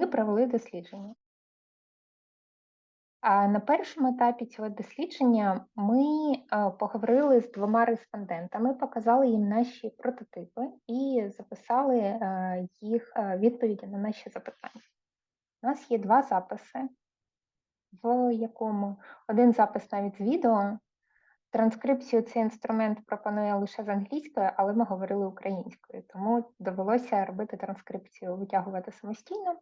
Ми провели дослідження. А на першому етапі цього дослідження ми е, поговорили з двома респондентами, показали їм наші прототипи і записали е, їх е, відповіді на наші запитання. У нас є два записи, в якому один запис навіть з відео. Транскрипцію цей інструмент пропонує лише з англійською, але ми говорили українською, тому довелося робити транскрипцію, витягувати самостійно.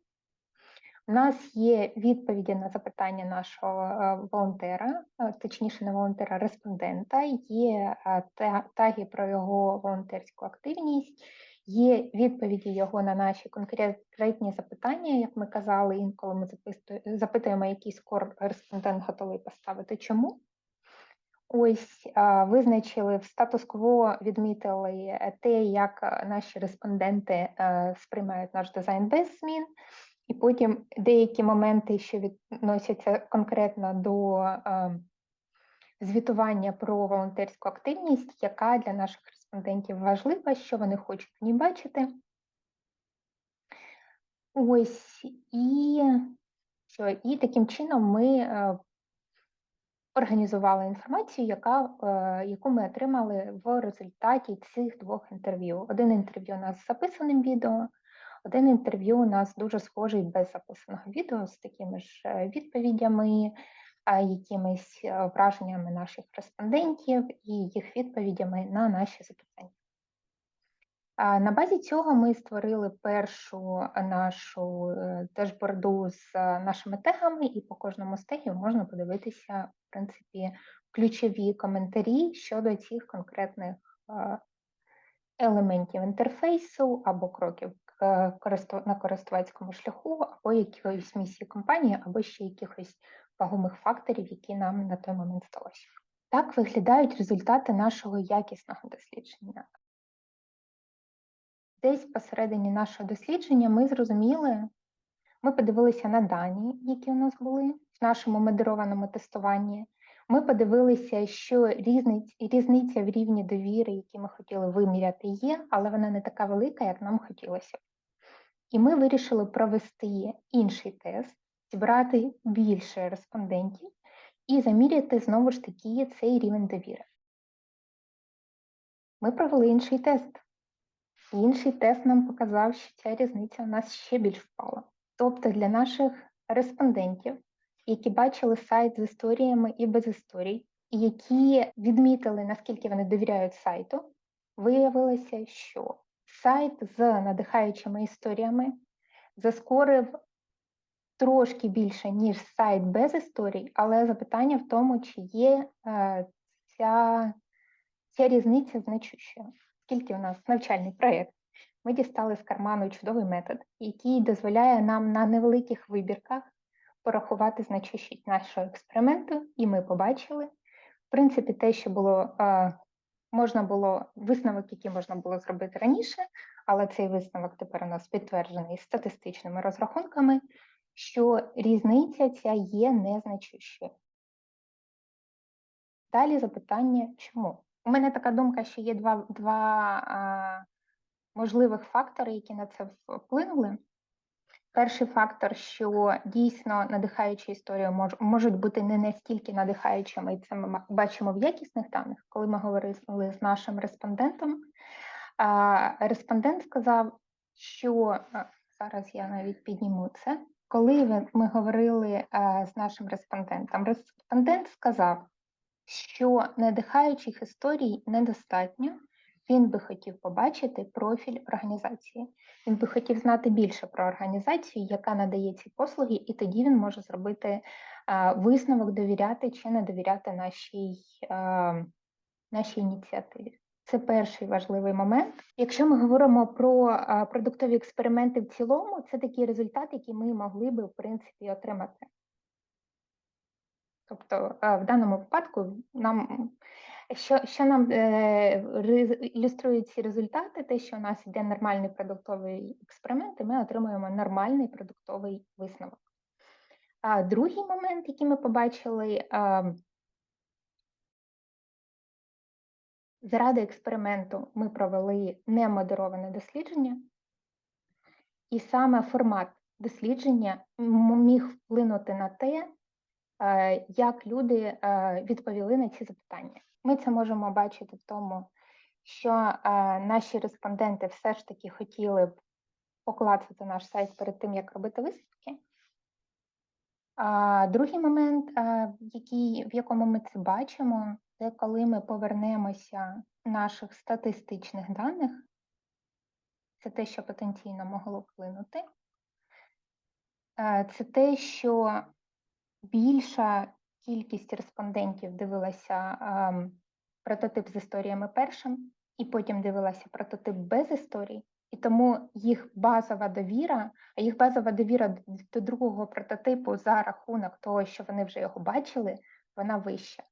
У нас є відповіді на запитання нашого е, волонтера, е, точніше, не волонтера, респондента, є е, таги про його волонтерську активність, є відповіді його на наші конкретні запитання, як ми казали, інколи ми запитуємо, який скор респондент готовий поставити, чому. Ось визначили в статус-кво, відмітили те, як наші респонденти сприймають наш дизайн без змін, і потім деякі моменти, що відносяться конкретно до е, звітування про волонтерську активність, яка для наших респондентів важлива, що вони хочуть ній бачити. Ось і, що, і таким чином ми е, організували інформацію, яка, е, яку ми отримали в результаті цих двох інтерв'ю. Один інтерв'ю у нас з записаним відео, один інтерв'ю у нас дуже схожий без записаного відео з такими ж е, відповідями, якимись е, враженнями наших респондентів і їх відповідями на наші запитання. На базі цього ми створили першу нашу е, дешборду з нашими тегами, і по кожному з тегів можна подивитися, в принципі, ключові коментарі щодо цих конкретних елементів інтерфейсу або кроків на користувацькому шляху, або якоїсь місії компанії, або ще якихось вагомих факторів, які нам на той момент здалося. Так виглядають результати нашого якісного дослідження. Десь посередині нашого дослідження ми зрозуміли, ми подивилися на дані, які у нас були в нашому модерованому тестуванні. Ми подивилися, що різниць, різниця в рівні довіри, які ми хотіли виміряти, є, але вона не така велика, як нам хотілося. І ми вирішили провести інший тест, зібрати більше респондентів і заміряти знову ж таки цей рівень довіри. Ми провели інший тест. Інший тест нам показав, що ця різниця у нас ще більш впала. Тобто для наших респондентів, які бачили сайт з історіями і без історій, і які відмітили, наскільки вони довіряють сайту, виявилося, що сайт з надихаючими історіями заскорив трошки більше, ніж сайт без історій, але запитання в тому, чи є е, ця, ця різниця значущою. Оскільки у нас навчальний проєкт, ми дістали з карману чудовий метод, який дозволяє нам на невеликих вибірках порахувати значущість нашого експерименту, і ми побачили, в принципі, те, що було е, можна було висновок, який можна було зробити раніше, але цей висновок тепер у нас підтверджений статистичними розрахунками, що різниця ця є незначущою. Далі запитання, чому? У мене така думка, що є два, два а, можливих фактори, які на це вплинули. Перший фактор, що дійсно надихаючі історії мож, можуть бути не настільки надихаючими, і це ми бачимо в якісних даних. Коли ми говорили з нашим респондентом, респондент сказав, що зараз я навіть підніму це. Коли ми говорили з нашим респондентом, респондент сказав, що надихаючих історій недостатньо. Він би хотів побачити профіль організації. Він би хотів знати більше про організацію, яка надає ці послуги, і тоді він може зробити висновок, довіряти чи не довіряти нашій, нашій ініціативі. Це перший важливий момент. Якщо ми говоримо про продуктові експерименти в цілому, це такий результат, який ми могли би в принципі отримати. Тобто в даному випадку нам що, що нам е, ілюструють ці результати, те, що у нас йде нормальний продуктовий експеримент, і ми отримуємо нормальний продуктовий висновок. А другий момент, який ми побачили, а, заради експерименту ми провели немодероване дослідження, і саме формат дослідження міг вплинути на те, е, як люди е, відповіли на ці запитання. Ми це можемо бачити в тому, що е, наші респонденти все ж таки хотіли б поклацати наш сайт перед тим, як робити висновки. Другий момент, е, який, в якому ми це бачимо, це коли ми повернемося наших статистичних даних. Це те, що потенційно могло вплинути. Е, Це те, що більша кількість респондентів дивилася ем, прототип з історіями першим, і потім дивилася прототип без історій. І тому їх базова довіра, а їх базова довіра до другого прототипу за рахунок того, що вони вже його бачили, вона вища.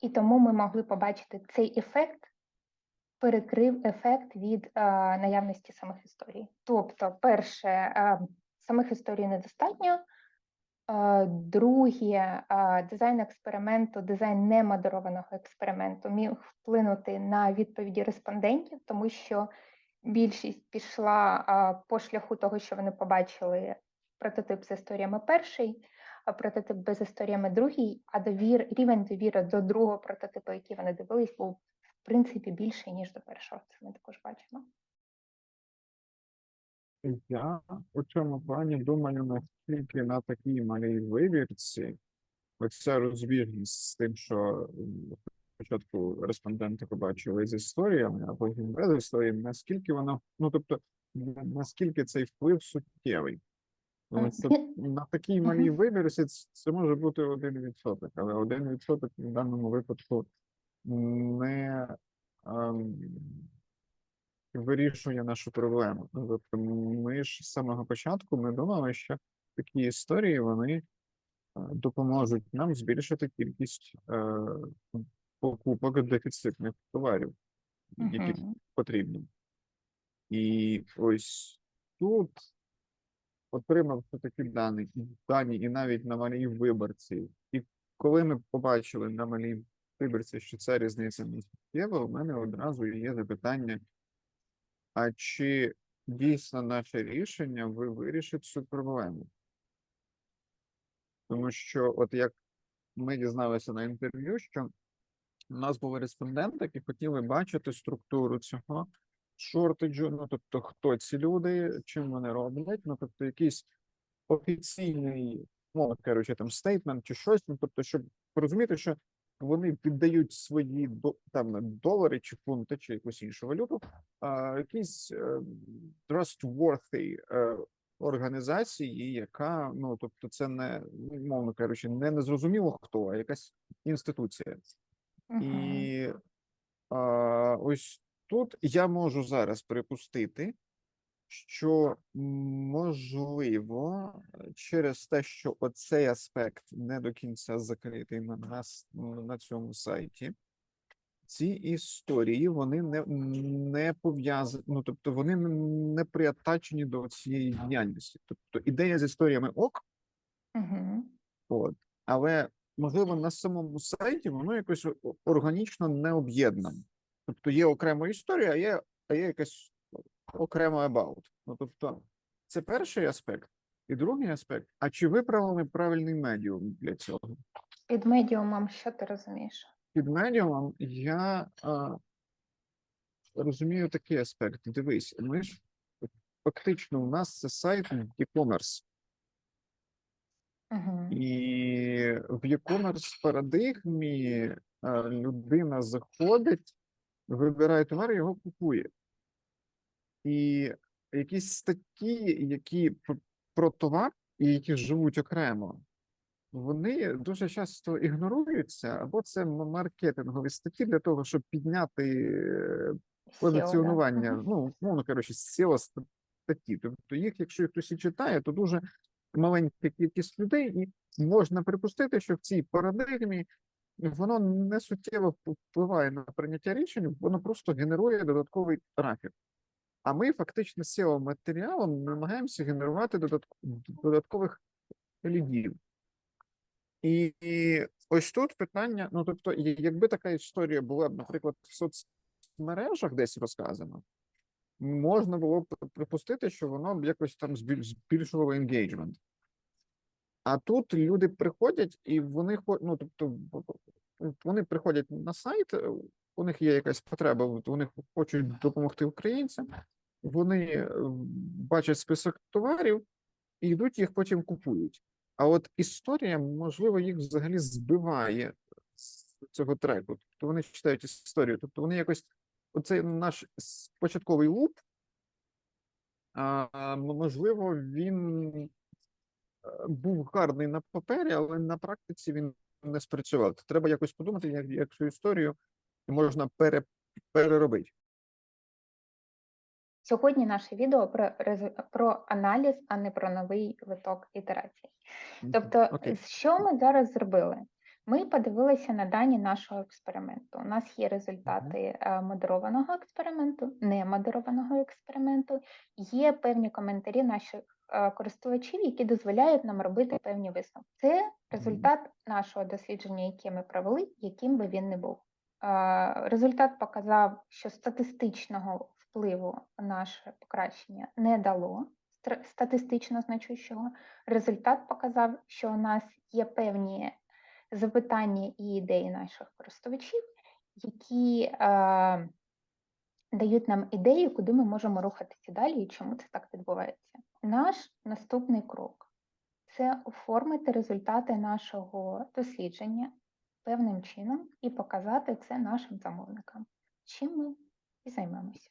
І тому ми могли побачити цей ефект, перекрив ефект від е, наявності самих історій. Тобто, перше, е, самих історій недостатньо. Друге, дизайн експерименту, дизайн немодерованого експерименту міг вплинути на відповіді респондентів, тому що більшість пішла по шляху того, що вони побачили прототип з історіями перший, прототип без історіями другий, а довір, рівень довіри до другого прототипу, який вони дивились, був в принципі більший, ніж до першого. Це ми також бачимо. Я у цьому плані думаю, наскільки на такій малій вибірці оця розбіжність з тим, що спочатку респонденти побачили з історіями, а потім без історії, наскільки воно, ну тобто, наскільки цей вплив суттєвий. Це, на такій малій вибірці це, це може бути один відсоток, але один відсоток в даному випадку не ем, вирішує нашу проблему. Ну, Тобто ми ж з самого початку ми думали, що такі історії вони е, допоможуть нам збільшити кількість е, покупок дефіцитних товарів, які Мгм. потрібні. І ось тут, отримавши такі дані, дані і навіть на малій виборці, і коли ми побачили на малій виборці, що ця різниця не суттєва, у мене одразу є запитання, а чи дійсно наше рішення ви вирішить цю проблему? Тому що, от як ми дізналися на інтерв'ю, що у нас були респонденти, які хотіли бачити структуру цього шортеджу, ну тобто, хто ці люди, чим вони роблять, ну тобто, якийсь офіційний, мовно кажучи, там стейтмент чи щось, ну тобто, щоб розуміти, що вони віддають свої там долари чи фунти, чи якусь іншу валюту, а, якійсь е, trustworthy е, організації, яка, ну тобто, це не мовно кажучи, не незрозуміло хто, а якась інституція. Мгм. І а, ось тут я можу зараз припустити, що можливо, через те, що оцей аспект не до кінця закритий на нас на цьому сайті, ці історії вони не, не пов'язані, ну тобто вони не приатачені до цієї діяльності. Тобто ідея з історіями ок, Мгм. От. Але можливо на самому сайті воно якось органічно не об'єднане. Тобто є окрема історія, а є, а є якась окрема about. Ну тобто, це перший аспект. І другий аспект: а чи виправили правильний медіум для цього? Під медіумом, що ти розумієш? Під медіумом я а, розумію такий аспект. Дивись, ми ж фактично у нас це сайт e-commerce. Мгм. І в e-commerce парадигмі людина заходить, вибирає товар, і його купує. І якісь статті, які про товар і які живуть окремо, вони дуже часто ігноруються, або це маркетингові статті для того, щоб підняти е, да. позиціонування, Мгм. ну, мовно кажучи, SEO статті. Тобто їх, якщо хтось і читає, то дуже маленька кількість людей, і можна припустити, що в цій парадигмі воно не суттєво впливає на прийняття рішень, воно просто генерує додатковий трафік. А ми фактично SEO матеріалом намагаємося генерувати додаткових лідів. І, ось тут питання: ну тобто, якби така історія була б, наприклад, в соцмережах десь розказана, можна було б припустити, що воно б якось там збільшувало engagement. А тут люди приходять і вони ну, тобто, вони приходять на сайт, у них є якась потреба, вони хочуть допомогти українцям, вони е, бачать список товарів і йдуть їх потім купують. А от історія, можливо, їх взагалі збиває з цього треку. Тобто вони читають історію. Тобто вони якось оцей наш початковий луп, можливо, він е, був гарний на папері, але на практиці він не спрацював. Треба якось подумати, як, як цю історію можна пере, переробити. Сьогодні наше відео про, про аналіз, а не про новий виток ітерацій. Тобто, Окей. що ми зараз зробили? Ми подивилися на дані нашого експерименту. У нас є результати е, модерованого експерименту, немодерованого експерименту. Є певні коментарі наших е, користувачів, які дозволяють нам робити певні висновки. Це результат нашого дослідження, яке ми провели, яким би він не був. Е, Результат показав, що статистичного впливу наше покращення не дало статистично значущого. Результат показав, що у нас є певні запитання і ідеї наших користувачів, які е, дають нам ідею, куди ми можемо рухатися далі і чому це так відбувається. Наш наступний крок це оформити результати нашого дослідження певним чином і показати це нашим замовникам, чим ми і займемося.